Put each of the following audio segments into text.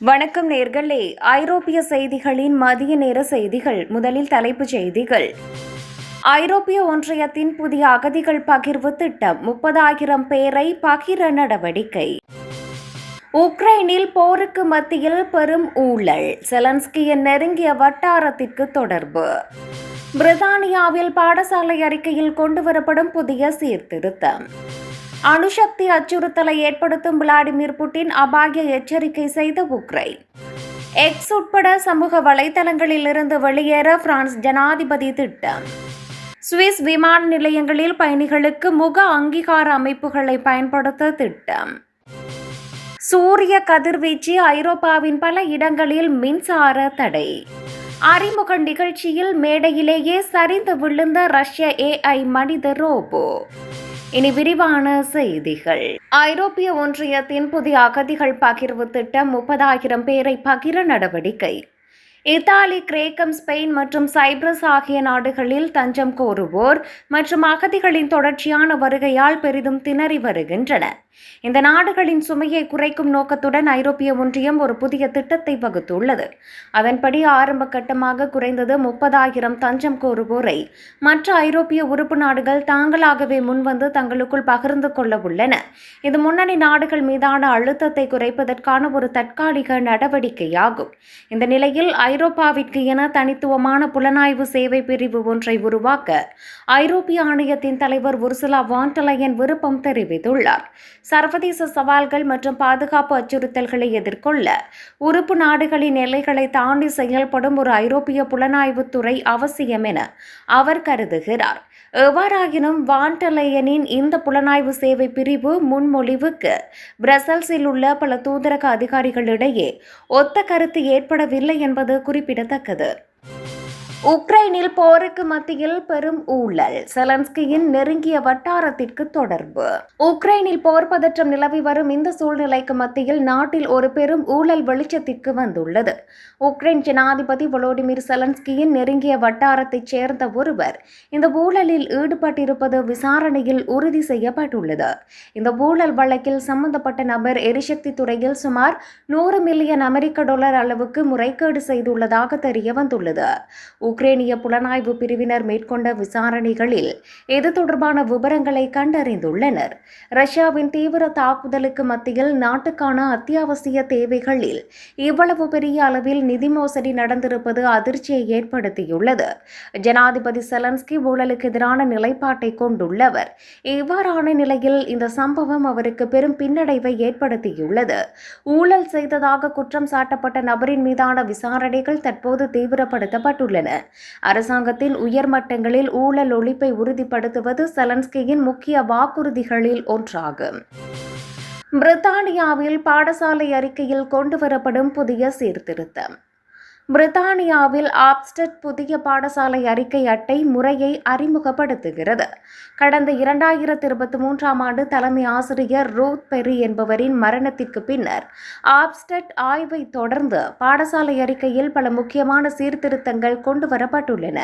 வணக்கம் நேர்களே. ஐரோப்பிய செய்திகளின் மதிய நேர செய்திகள். முதலில் தலைப்புச் செய்திகள். ஐரோப்பிய ஒன்றியத்தின் புதிய அகதிகள் பகிர்வு திட்டம். முப்பதாயிரம் பேரை பகிர நடவடிக்கை. உக்ரைனில் போருக்கு மத்தியில் பெரும் ஊழல். செலன்ஸ்கியின் நெருங்கிய வட்டாரத்திற்கு தொடர்பு. பிரித்தானியாவில் பாடசாலை அறிக்கையில் கொண்டுவரப்படும் புதிய சீர்திருத்தம். அணுசக்தி அச்சுறுத்தலை ஏற்படுத்தும் விளாடிமிர் புட்டின் அபாய எச்சரிக்கை செய்த உக்ரைன். எக்ஸ் உட்பட சமூக வலைதளங்களில் இருந்து வெளியேற பிரான்ஸ் ஜனாதிபதி திட்டம். சுவிஸ் விமான நிலையங்களில் பயணிகளுக்கு முக அங்கீகார அமைப்புகளை பயன்படுத்த திட்டம். சூரிய கதிர்வீச்சு ஐரோப்பாவின் பல இடங்களில் மின்சார தடை. அறிமுக நிகழ்ச்சியில் மேடையிலேயே சரிந்து விழுந்த ரஷ்ய ஏஐ மனித ரோபோ. இனி விரிவான செய்திகள். ஐரோப்பிய ஒன்றியத்தின் புதிய அகதிகள் பகிர்வு திட்டம் முப்பதாயிரம் பேரை பகிர நடவடிக்கை. இத்தாலி கிரேக்கம் ஸ்பெயின் மற்றும் சைப்ரஸ் ஆகிய நாடுகளில் தஞ்சம் கோருவோர் மற்றும் அகதிகளின் தொடர்ச்சியான வருகையால் பெரிதும் திணறி வருகின்றன. இந்த நாடுகளின் சுமையை குறைக்கும் நோக்கத்துடன் ஐரோப்பிய ஒன்றியம் ஒரு புதிய திட்டத்தை வகுத்துள்ளது. அதன்படி ஆரம்ப கட்டமாக குறைந்தது முப்பதாயிரம் தஞ்சம் கோருவோரை மற்ற ஐரோப்பிய உறுப்பு நாடுகள் தாங்களாகவே முன்வந்து தங்களுக்குள் பகிர்ந்து கொள்ள உள்ளன. இது முன்னணி நாடுகள் மீதான அழுத்தத்தை குறைப்பதற்கான ஒரு தற்காலிக நடவடிக்கையாகும். இந்த நிலையில் ஐரோப்பாவிற்கு என தனித்துவமான புலனாய்வு சேவை பிரிவு ஒன்றை உருவாக்க ஐரோப்பிய ஆணையத்தின் தலைவர் உர்சுலா வான்டலையன் விருப்பம் தெரிவித்துள்ளார். சர்வதேச சவால்கள் மற்றும் பாதுகாப்பு அச்சுறுத்தல்களை எதிர்கொள்ள உறுப்பு நாடுகளின் எல்லைகளை தாண்டி செயல்படும் ஒரு ஐரோப்பிய புலனாய்வுத் துறை அவசியம் என அவர் கருதுகிறார். எவ்வாறாயினும் வான்டலையனின் இந்த புலனாய்வு சேவை பிரிவு முன்மொழிவுக்கு பிரசல்ஸில் உள்ள பல தூதரக அதிகாரிகளிடையே ஒத்த கருத்து ஏற்படவில்லை என்பது குறிப்பிடத்தக்கது. உக்ரைனில் போருக்கு மத்தியில் பெரும் ஊழல். செலன்ஸ்கியின் நெருங்கிய வட்டாரத்திற்கு தொடர்பு. உக்ரைனில் போர் பதற்றம் நிலவி வரும் இந்த சூழ்நிலைக்கு மத்தியில் நாட்டில் ஒரு பெரும் ஊழல் வெளிச்சத்திற்கு வந்துள்ளது. உக்ரைன் ஜனாதிபதி வொலோடிமிர் செலன்ஸ்கியின் நெருங்கிய வட்டாரத்தைச் சேர்ந்த ஒருவர் இந்த ஊழலில் ஈடுபட்டிருப்பது விசாரணையில் உறுதி செய்யப்பட்டுள்ளது. இந்த ஊழல் வழக்கில் சம்பந்தப்பட்ட நபர் எரிசக்தி துறையில் சுமார் நூறு மில்லியன் அமெரிக்க டாலர் அளவுக்கு முறைகேடு செய்துள்ளதாக தெரிய வந்துள்ளது உக்ரேனிய புலனாய்வு பிரிவினர் மேற்கொண்ட விசாரணைகளில் இது தொடர்பான விவரங்களை கண்டறிந்துள்ளனர்? ரஷ்யாவின் தீவிர தாக்குதலுக்கு மத்தியில் நாட்டுக்கான அத்தியாவசிய தேவைகளில் இவ்வளவு பெரிய அளவில் நிதி மோசடி நடந்திருப்பது அதிர்ச்சியை ஏற்படுத்தியுள்ளது. ஜனாதிபதி செலன்ஸ்கி ஊழலுக்கு எதிரான நிலைப்பாட்டை கொண்டுள்ளவர். இவ்வாறான நிலையில் இந்த சம்பவம் அவருக்கு பெரும் பின்னடைவை ஏற்படுத்தியுள்ளது. ஊழல் செய்ததாக குற்றம் சாட்டப்பட்ட நபரின் மீதான விசாரணைகள் தற்போது தீவிரப்படுத்தப்பட்டுள்ளன. அரசாங்கத்தின் உயர்மட்டங்களில் ஊழல் ஒழிப்பை உறுதிப்படுத்துவது செலன்ஸ்கியின் முக்கிய வாக்குறுதிகளில் ஒன்றாகும் பிரித்தானியாவில் பாடசாலை அறிக்கையில் கொண்டுவரப்படும் புதிய சீர்திருத்தம். பிரித்தானியாவில் ஆப்ஸ்டட் புதிய பாடசாலை அறிக்கை அட்டை முறையை அறிமுகப்படுத்துகிறது. கடந்த இரண்டாயிரத்தி இருபத்தி மூன்றாம் ஆண்டு தலைமை ஆசிரியர் ரூத் பெரி என்பவரின் மரணத்திற்கு பின்னர் ஆப்ஸ்டட் ஆய்வை தொடர்ந்து பாடசாலை அறிக்கையில் பல முக்கியமான சீர்திருத்தங்கள் கொண்டுவரப்பட்டுள்ளன.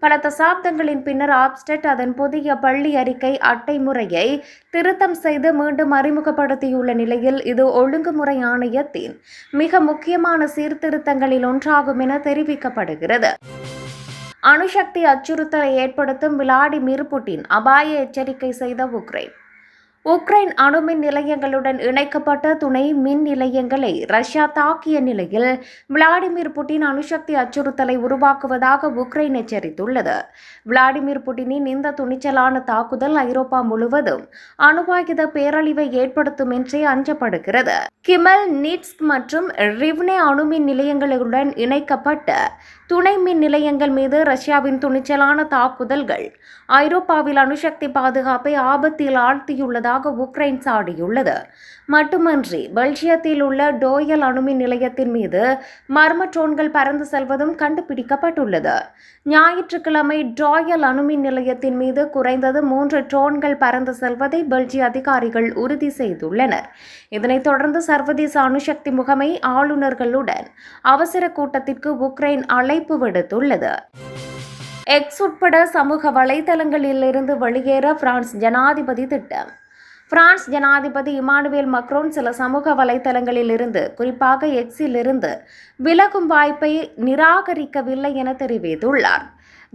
பல தசாப்தங்களின் பின்னர் ஆப்ஸ்டட் அதன் புதிய பள்ளி அறிக்கை அட்டை முறையை திருத்தம் செய்து மீண்டும் அறிமுகப்படுத்தியுள்ள நிலையில் இது ஒழுங்குமுறை ஆணையத்தின் மிக முக்கியமான சீர்திருத்தங்களில் வெளியாகும் என தெரிவிக்கப்படுகிறது. அணுசக்தி அச்சுறுத்தலை ஏற்படுத்தும் விளாடிமிர் புட்டின் அபாய எச்சரிக்கை செய்த உக்ரைன். உக்ரைன் அணுமின் நிலையங்களுடன் இணைக்கப்பட்ட துணை மின் நிலையங்களை ரஷ்யா தாக்கிய நிலையில் விளாடிமிர் புட்டின் அணுசக்தி அச்சுறுத்தலை உருவாக்குவதாக உக்ரைன் எச்சரித்துள்ளது. விளாடிமிர் புட்டினின் இந்த துணிச்சலான தாக்குதல் ஐரோப்பா முழுவதும் அணுவாயுத பேரழிவை ஏற்படுத்தும் என்றே அஞ்சப்படுகிறது. கிமல் நீட்ஸ்க் மற்றும் ரிவ்னே அணுமின் நிலையங்களுடன் இணைக்கப்பட்ட துணை மின் நிலையங்கள் மீது ரஷ்யாவின் துணிச்சலான தாக்குதல்கள். ஐரோப்பாவில் அணுசக்தி பாதுகாப்பை ஆபத்தில் ஆழ்த்தியுள்ளதாக உக்ரைன் சாடியுள்ளது. மட்டுமன்றி பெல்ஜியத்தில் உள்ள டோயல் அணுமின் நிலையத்தின் மீது மர்ம ட்ரோன்கள் பறந்து செல்வதும் கண்டுபிடிக்கப்பட்டுள்ளது. ஞாயிற்றுக்கிழமை டோயல் அணுமின் நிலையத்தின் மீது குறைந்தது மூன்று ட்ரோன்கள் பறந்து செல்வதை பெல்ஜிய அதிகாரிகள் உறுதி செய்துள்ளனர். இதனைத் தொடர்ந்து சர்வதேச அணுசக்தி முகமை ஆளுநர்களுடன் அவசர கூட்டத்திற்கு உக்ரைன் அலை அழைப்பு விடுத்துள்ளது. எக்ஸ் உட்பட சமூக வலைதளங்களில் இருந்து வெளியேற பிரான்ஸ் ஜனாதிபதி திட்டம். பிரான்ஸ் ஜனாதிபதி இமானுவேல் மக்ரோன் சில சமூக வலைதளங்களில் இருந்து குறிப்பாக எக்ஸில் இருந்து விலகும் வாய்ப்பை நிராகரிக்கவில்லை என தெரிவித்துள்ளார்.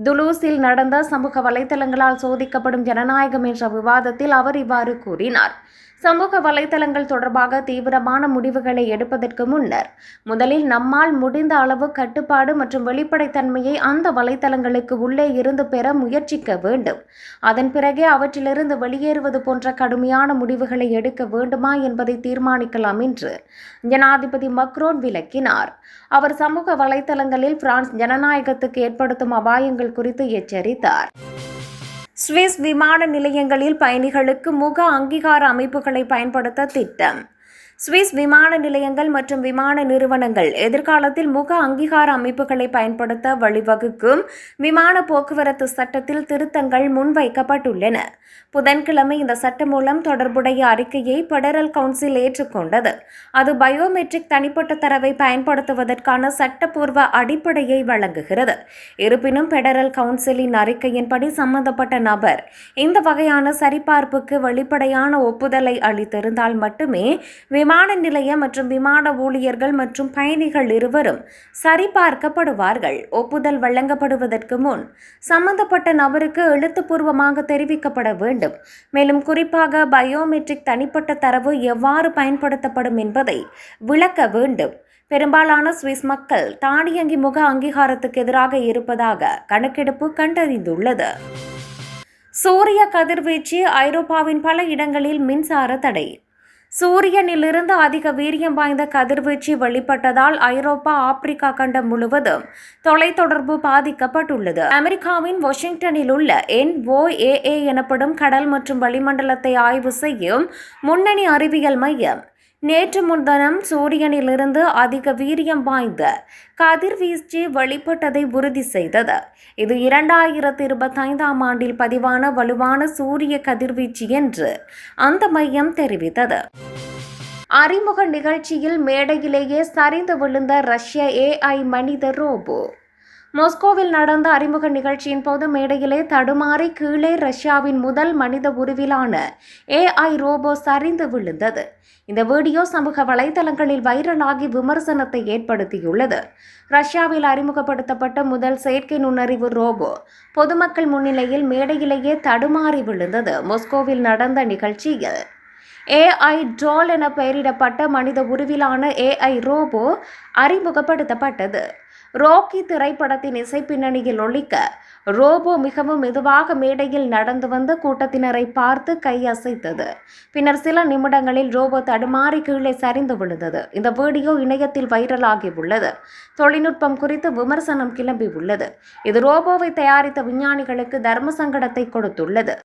துலூஸில் நடந்த சமூக வலைதளங்களால் சோதிக்கப்படும் ஜனநாயகம் என்ற விவாதத்தில் அவர் இவ்வாறு கூறினார். சமூக வலைதளங்கள் தொடர்பாக தீவிரமான முடிவுகளை எடுப்பதற்கு முன்னர் முதலில் நம்மால் முடிந்த அளவு கட்டுப்பாடு மற்றும் வெளிப்படைத்தன்மையை அந்த வலைதளங்களுக்கு உள்ளே இருந்து பெற முயற்சிக்க வேண்டும். அதன் பிறகே அவற்றிலிருந்து வெளியேறுவது போன்ற கடுமையான முடிவுகளை எடுக்க வேண்டுமா என்பதை தீர்மானிக்கலாம் என்று ஜனாதிபதி மக்ரோன் விளக்கினார். அவர் சமூக வலைதளங்களில் பிரான்ஸ் ஜனநாயகத்துக்கு ஏற்படுத்தும் அபாயங்கள் குறித்து எச்சரித்தார். சுவிஸ் விமான நிலையங்களில் பயணிகளுக்கு முக அங்கீகார அமைப்புகளை பயன்படுத்த திட்டம். சுவிஸ் விமான நிலையங்கள் மற்றும் விமான நிறுவனங்கள் எதிர்காலத்தில் முக அங்கீகார அமைப்புகளை பயன்படுத்த வழிவகுக்கும் விமான போக்குவரத்து சட்டத்தில் திருத்தங்கள் முன்வைக்கப்பட்டுள்ளன. புதன்கிழமை இந்த சட்டம் மூலம் தொடர்புடைய அறிக்கையை பெடரல் கவுன்சில் ஏற்றுக்கொண்டது. அது பயோமெட்ரிக் தனிப்பட்ட தரவை பயன்படுத்துவதற்கான சட்டப்பூர்வ அடிப்படையை வழங்குகிறது. இருப்பினும் பெடரல் கவுன்சிலின் அறிக்கையின்படி சம்பந்தப்பட்ட நபர் இந்த வகையான சரிபார்ப்புக்கு வெளிப்படையான ஒப்புதலை அளித்திருந்தால் மட்டுமே விமான நிலைய மற்றும் விமான ஊழியர்கள் மற்றும் பயணிகள் இருவரும் சரிபார்க்கப்படுவார்கள். ஒப்புதல் வழங்கப்படுவதற்கு முன் சம்பந்தப்பட்ட நபருக்கு எழுத்துப்பூர்வமாக தெரிவிக்கப்பட வேண்டும். மேலும் குறிப்பாக பயோமெட்ரிக் தனிப்பட்ட தரவு எவ்வாறு பயன்படுத்தப்படும் என்பதை விளக்க வேண்டும். பெரும்பாலான சுவிஸ் மக்கள் தானியங்கி முக அங்கீகாரத்துக்கு எதிராக இருப்பதாக கணக்கெடுப்பு கண்டறிந்துள்ளது. சூரிய கதிர்வீச்சு ஐரோப்பாவின் பல இடங்களில் மின்சார தடை. சூரியனிலிருந்து அதிக வீரியம் வாய்ந்த கதிர்வீச்சு வெளிப்பட்டதால் ஐரோப்பா ஆப்பிரிக்கா கண்டம் முழுவதும் தொலைத்தொடர்பு பாதிக்கப்பட்டுள்ளது. அமெரிக்காவின் வாஷிங்டனில் உள்ள என் எனப்படும் கடல் மற்றும் வளிமண்டலத்தை ஆய்வு செய்யும் முன்னணி அறிவியல் மையம் நேற்று முன்தினம் சூரியனிலிருந்து அதிக வீரியம் வாய்ந்த கதிர்வீச்சு வெளிப்பட்டதை உறுதி செய்தது. இது இரண்டாயிரத்தி இருபத்தைந்தாம் ஆண்டில் பதிவான வலுவான சூரிய கதிர்வீச்சு என்று அந்த மையம் தெரிவித்தது. அறிமுக நிகழ்ச்சியில் மேடையிலேயே சரிந்து விழுந்த ரஷ்ய ஏஐ மனித ரோபோ மாஸ்கோவில் நடந்த அறிமுக நிகழ்ச்சியின் போது மேடையிலே தடுமாறி கீழே ரஷ்யாவின் முதல் மனித உருவிலான ஏஐ ரோபோ சரிந்து விழுந்தது. இந்த வீடியோ சமூக வலைதளங்களில் வைரலாகி விமர்சனத்தை ஏற்படுத்தியுள்ளது. ரஷ்யாவில் அறிமுகப்படுத்தப்பட்ட முதல் செயற்கை நுண்ணறிவு ரோபோ பொதுமக்கள் முன்னிலையில் மேடையிலேயே தடுமாறி விழுந்தது. மாஸ்கோவில் நடந்த நிகழ்ச்சியில் ஏஐ ட்ரோல் என பெயரிடப்பட்ட மனித உருவிலான ஏஐ ரோபோ அறிமுகப்படுத்தப்பட்டது. ரோக்கி திரைப்படத்தின் இசை பின்னணியில் ஒழிக்க ரோபோ மிகவும் மெதுவாக மேடையில் நடந்து வந்து கூட்டத்தினரை பார்த்து கையசைத்தது பின்னர் சில நிமிடங்களில் ரோபோ தடுமாறி கீழே சரிந்து விழுந்தது. இந்த வீடியோ இணையத்தில் வைரலாகி உள்ளது. தொழில்நுட்பம் குறித்து விமர்சனம் கிளம்பி உள்ளது. இது ரோபோவை தயாரித்த விஞ்ஞானிகளுக்கு தர்ம சங்கடத்தை கொடுத்துள்ளது.